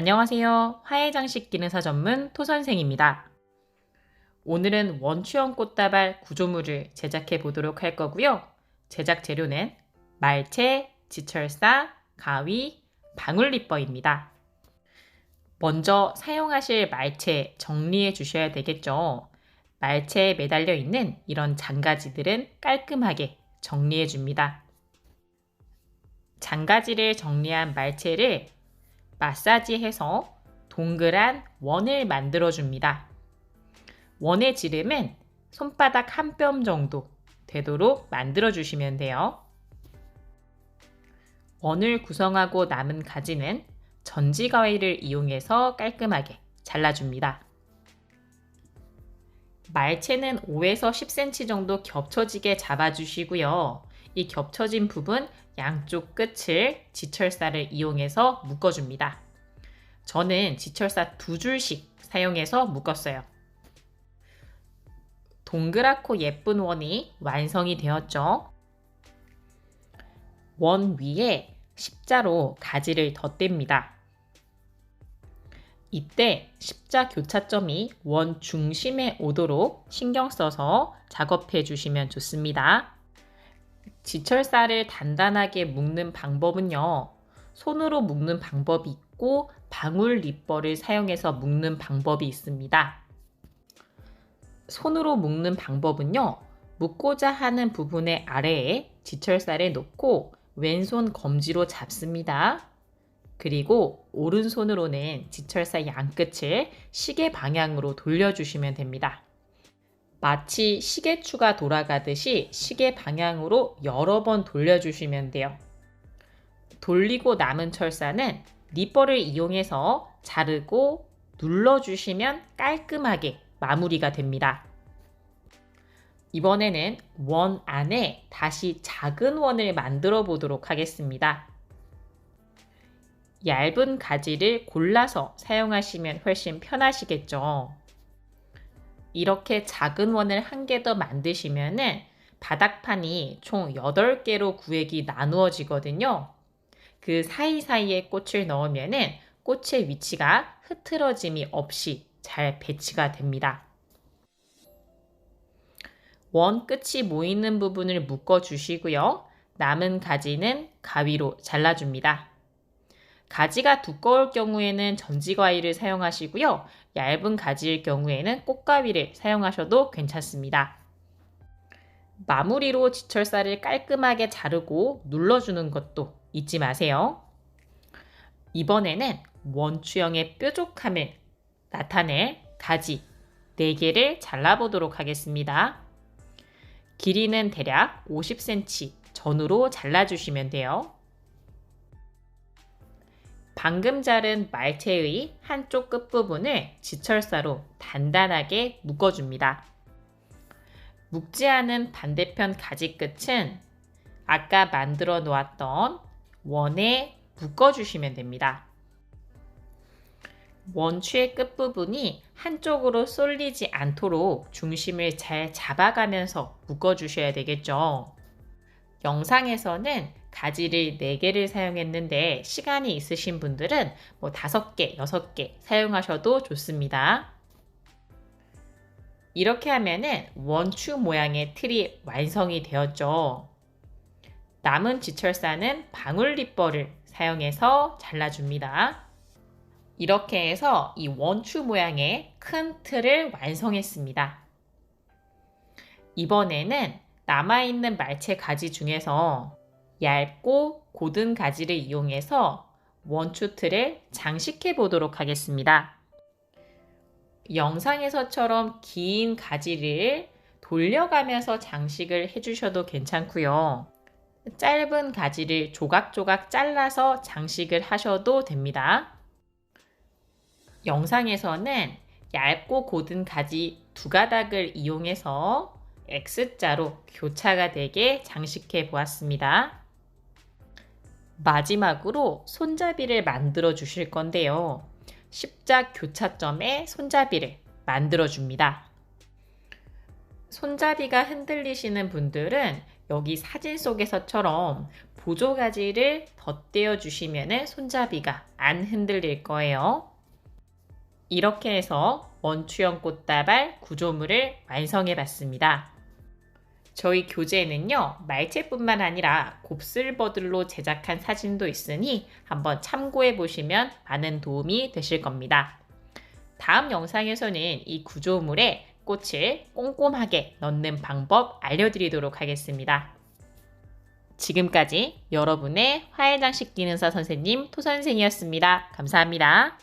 안녕하세요. 화해장식 기능사 전문 토선생입니다. 오늘은 원추형 꽃다발 구조물을 제작해 보도록 할 거고요. 제작 재료는 말채, 지철사, 가위, 방울리퍼입니다. 먼저 사용하실 말채 정리해 주셔야 되겠죠. 말채에 매달려 있는 이런 장가지들은 깔끔하게 정리해 줍니다. 장가지를 정리한 말채를 마사지해서 동그란 원을 만들어 줍니다. 원의 지름은 손바닥 한 뼘 정도 되도록 만들어 주시면 돼요. 원을 구성하고 남은 가지는 전지 가위를 이용해서 깔끔하게 잘라줍니다. 말채는 5에서 10cm 정도 겹쳐지게 잡아주시고요. 이 겹쳐진 부분 양쪽 끝을 지철사를 이용해서 묶어줍니다. 저는 지철사 두 줄씩 사용해서 묶었어요. 동그랗고 예쁜 원이 완성이 되었죠. 원 위에 십자로 가지를 덧댑니다. 이때 십자 교차점이 원 중심에 오도록 신경 써서 작업해 주시면 좋습니다. 지철사를 단단하게 묶는 방법은요. 손으로 묶는 방법이 있고 방울 리퍼를 사용해서 묶는 방법이 있습니다. 손으로 묶는 방법은요. 묶고자 하는 부분의 아래에 지철사를 놓고 왼손 검지로 잡습니다. 그리고 오른손으로는 지철사 양끝을 시계 방향으로 돌려주시면 됩니다. 마치 시계추가 돌아가듯이 시계 방향으로 여러 번 돌려주시면 돼요. 돌리고 남은 철사는 리퍼를 이용해서 자르고 눌러주시면 깔끔하게 마무리가 됩니다. 이번에는 원 안에 다시 작은 원을 만들어 보도록 하겠습니다. 얇은 가지를 골라서 사용하시면 훨씬 편하시겠죠. 이렇게 작은 원을 한 개 더 만드시면은 바닥판이 총 8개로 구획이 나누어지거든요. 그 사이사이에 꽃을 넣으면은 꽃의 위치가 흐트러짐이 없이 잘 배치가 됩니다. 원 끝이 모이는 부분을 묶어 주시고요. 남은 가지는 가위로 잘라줍니다. 가지가 두꺼울 경우에는 전지가위를 사용하시고요. 얇은 가지일 경우에는 꽃가위를 사용하셔도 괜찮습니다. 마무리로 지철사를 깔끔하게 자르고 눌러주는 것도 잊지 마세요. 이번에는 원추형의 뾰족함을 나타낼 가지 4개를 잘라보도록 하겠습니다. 길이는 대략 50cm 전후로 잘라주시면 돼요. 방금 자른 말채의 한쪽 끝부분을 지철사로 단단하게 묶어줍니다. 묶지 않은 반대편 가지 끝은 아까 만들어 놓았던 원에 묶어주시면 됩니다. 원추의 끝부분이 한쪽으로 쏠리지 않도록 중심을 잘 잡아가면서 묶어주셔야 되겠죠. 영상에서는 가지를 4개를 사용했는데 시간이 있으신 분들은 뭐 5개, 6개 사용하셔도 좋습니다. 이렇게 하면은 원추 모양의 틀이 완성이 되었죠. 남은 지철사는 방울 리퍼를 사용해서 잘라줍니다. 이렇게 해서 이 원추 모양의 큰 틀을 완성했습니다. 이번에는 남아있는 말채 가지 중에서 얇고 고든 가지를 이용해서 원추 틀을 장식해 보도록 하겠습니다. 영상에서처럼 긴 가지를 돌려가면서 장식을 해주셔도 괜찮고요. 짧은 가지를 조각조각 잘라서 장식을 하셔도 됩니다. 영상에서는 얇고 고든 가지 두 가닥을 이용해서 X자로 교차가 되게 장식해 보았습니다. 마지막으로 손잡이를 만들어 주실 건데요. 십자 교차점에 손잡이를 만들어 줍니다. 손잡이가 흔들리시는 분들은 여기 사진 속에서처럼 보조가지를 덧대어 주시면 손잡이가 안 흔들릴 거예요. 이렇게 해서 원추형 꽃다발 구조물을 완성해 봤습니다. 저희 교재에는요, 말체뿐만 아니라 곱슬버들로 제작한 사진도 있으니 한번 참고해 보시면 많은 도움이 되실 겁니다. 다음 영상에서는 이 구조물에 꽃을 꼼꼼하게 넣는 방법 알려드리도록 하겠습니다. 지금까지 여러분의 화해장식 기능사 선생님 토선생이었습니다. 감사합니다.